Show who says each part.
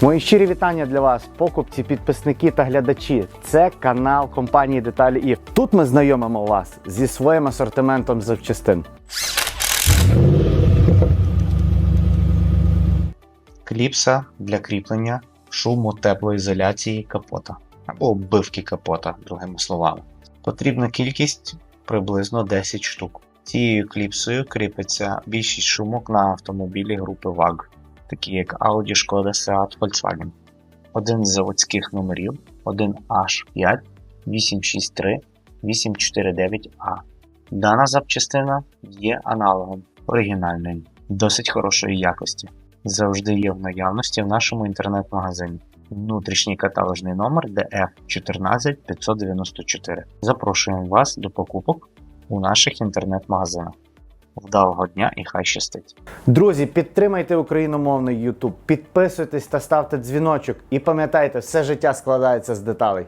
Speaker 1: Мої щирі вітання для вас, покупці, підписники та глядачі. Це канал компанії Деталі ІФ. Тут ми знайомимо вас зі своїм асортиментом запчастин.
Speaker 2: Кліпса для кріплення шуму теплоізоляції капота або оббивки капота, другими словами. Потрібна кількість приблизно 10 штук. Цією кліпсою кріпиться більшість шумок на автомобілі групи VAG, такі як Audi, Skoda, Seat, Volkswagen. Один з заводських номерів 1H5 863 849A. Дана запчастина є аналогом оригінальної, досить хорошої якості завжди є в наявності в нашому інтернет-магазині. Внутрішній каталожний номер DF 14594. Запрошуємо вас до покупок у наших інтернет-магазинах. Вдалого дня і хай щастить!
Speaker 1: Друзі, підтримайте україномовний YouTube, підписуйтесь та ставте дзвіночок. І пам'ятайте, все життя складається з деталей.